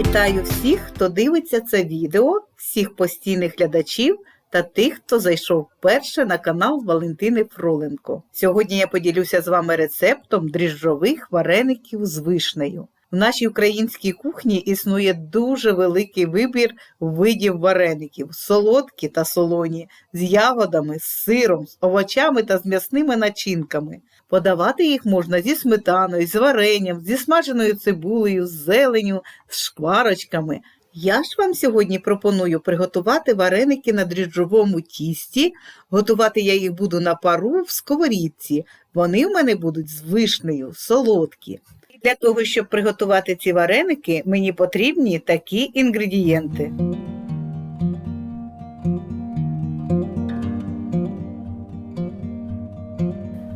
Вітаю всіх, хто дивиться це відео, всіх постійних глядачів та тих, хто зайшов вперше на канал Валентини Фроленко. Сьогодні я поділюся з вами рецептом дріжджових вареників з вишнею. В нашій українській кухні існує дуже великий вибір видів вареників: солодкі та солоні, з ягодами, з сиром, з овочами та з м'ясними начинками. Подавати їх можна зі сметаною, з варенням, зі смаженою цибулею, з зеленю, з шкварочками. Я ж вам сьогодні пропоную приготувати вареники на дріжджовому тісті. Готувати я їх буду на пару в сковорідці. Вони в мене будуть з вишнею, солодкі. Для того, щоб приготувати ці вареники, мені потрібні такі інгредієнти.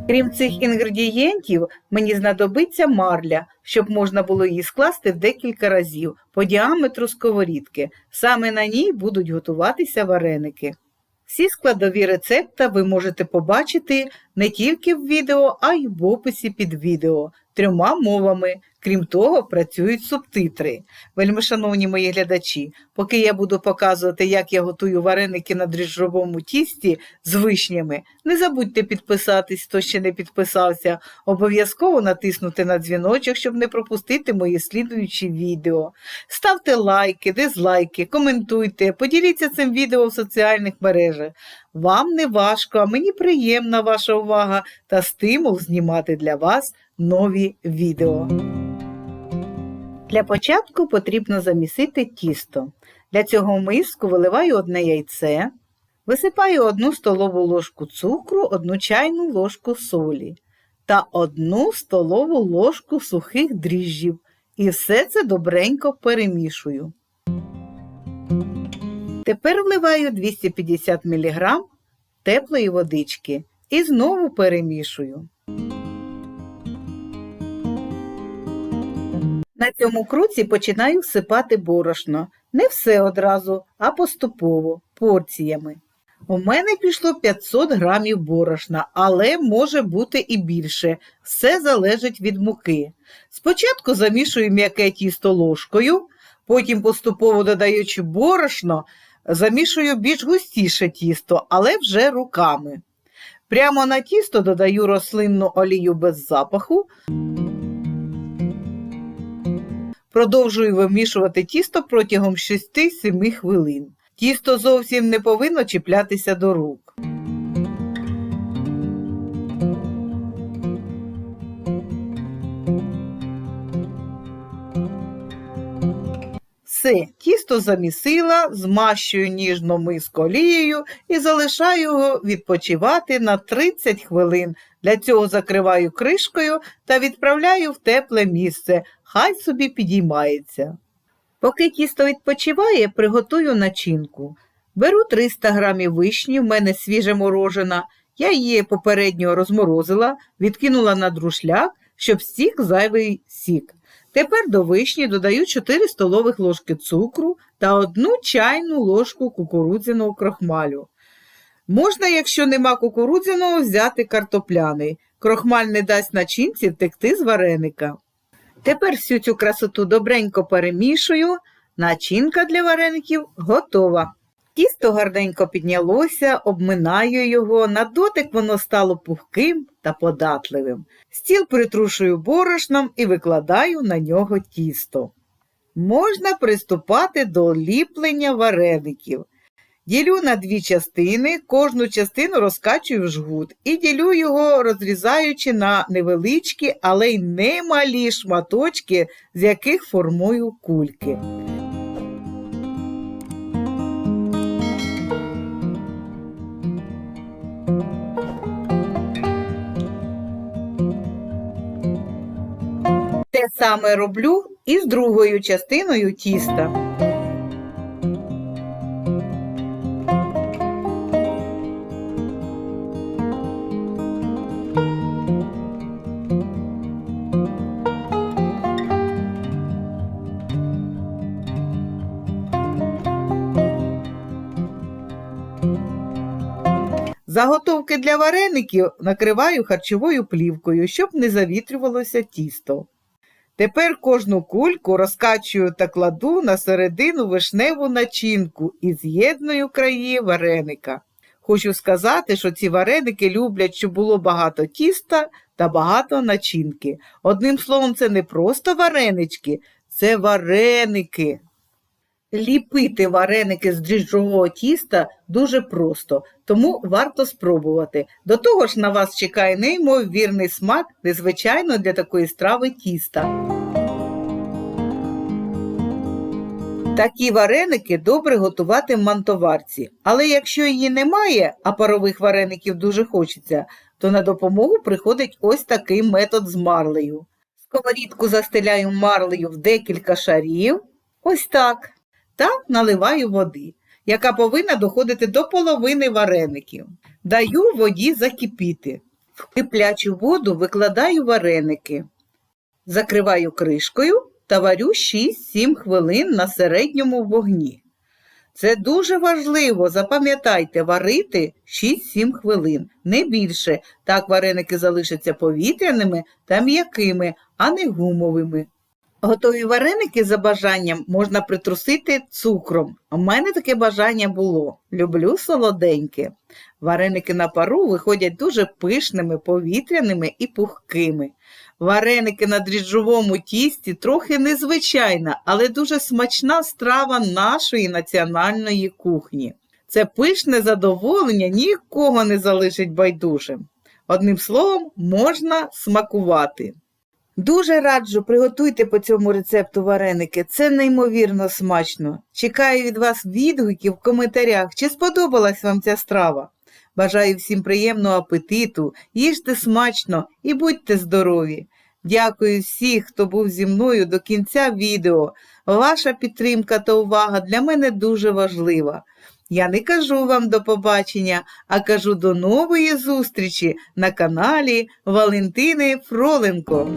Крім цих інгредієнтів, мені знадобиться марля, щоб можна було її скласти в декілька разів по діаметру сковорідки. Саме на ній будуть готуватися вареники. Всі складові рецепта ви можете побачити не тільки в відео, а й в описі під відео трьома мовами. Крім того, працюють субтитри. Вельми шановні мої глядачі, поки я буду показувати, як я готую вареники на дріжджовому тісті з вишнями, не забудьте підписатись, хто ще не підписався. Обов'язково натиснути на дзвіночок, щоб не пропустити мої слідуючі відео. Ставте лайки, дизлайки, коментуйте, поділіться цим відео в соціальних мережах. Вам не важко, а мені приємна ваша увага та стимул знімати для вас нові відео. Для початку потрібно замісити тісто. Для цього в миску виливаю одне яйце, висипаю одну столову ложку цукру, одну чайну ложку солі та одну столову ложку сухих дріжджів. І все це добренько перемішую. Тепер вливаю 250 мг теплої водички і знову перемішую. На цьому круці починаю всипати борошно. Не все одразу, а поступово, порціями. У мене пішло 500 грамів борошна, але може бути і більше. Все залежить від муки. Спочатку замішую м'яке тісто ложкою, потім поступово додаючи борошно, замішую більш густіше тісто, але вже руками. Прямо на тісто додаю рослинну олію без запаху. Продовжую вимішувати тісто протягом 6-7 хвилин. Тісто зовсім не повинно чіплятися до рук. Все, тісто замісила, змащую ніжно миску олією і залишаю його відпочивати на 30 хвилин. Для цього закриваю кришкою та відправляю в тепле місце, хай собі підіймається. Поки тісто відпочиває, приготую начинку. Беру 300 грамів вишні, в мене свіже морожена. Я її попередньо розморозила, відкинула на друшляк, щоб стік зайвий сік. Тепер до вишні додаю 4 столових ложки цукру та 1 чайну ложку кукурудзяного крохмалю. Можна, якщо нема кукурудзяного, взяти картопляний. Крохмаль не дасть начинці втекти з вареника. Тепер всю цю красоту добренько перемішую. Начинка для вареників готова. Тісто гарненько піднялося, обминаю його, на дотик воно стало пухким та податливим. Стіл притрушую борошном і викладаю на нього тісто. Можна приступати до ліплення вареників. Ділю на дві частини, кожну частину розкачую в жгут і ділю його, розрізаючи на невеличкі, але й немалі шматочки, з яких формую кульки. Саме роблю і з другою частиною тіста. Заготовки для вареників накриваю харчовою плівкою, щоб не завітрювалося тісто. Тепер кожну кульку розкачую та кладу на середину вишневу начинку і з'єдную краї вареника. Хочу сказати, що ці вареники люблять, щоб було багато тіста та багато начинки. Одним словом, це не просто варенички, це вареники. Ліпити вареники з дріжджового тіста дуже просто, тому варто спробувати. До того ж на вас чекає неймовірний смак, незвичайно для такої страви тіста. Такі вареники добре готувати в мантоварці, але якщо її немає, а парових вареників дуже хочеться, то на допомогу приходить ось такий метод з марлею. Сковорідку застеляю марлею в декілька шарів, ось так, та наливаю води, яка повинна доходити до половини вареників. Даю воді закипіти. В киплячу воду викладаю вареники, закриваю кришкою та варю 6-7 хвилин на середньому вогні. Це дуже важливо, запам'ятайте, варити 6-7 хвилин, не більше. Так вареники залишаться повітряними та м'якими, а не гумовими. Готові вареники за бажанням можна притрусити цукром. У мене таке бажання було. Люблю солоденьке. Вареники на пару виходять дуже пишними, повітряними і пухкими. Вареники на дріжджовому тісті трохи незвичайна, але дуже смачна страва нашої національної кухні. Це пишне задоволення нікого не залишить байдужим. Одним словом, можна смакувати. Дуже раджу, приготуйте по цьому рецепту вареники. Це неймовірно смачно. Чекаю від вас відгуків в коментарях, чи сподобалась вам ця страва. Бажаю всім приємного апетиту, їжте смачно і будьте здорові. Дякую всіх, хто був зі мною до кінця відео. Ваша підтримка та увага для мене дуже важлива. Я не кажу вам до побачення, а кажу до нової зустрічі на каналі Валентини Фроленко.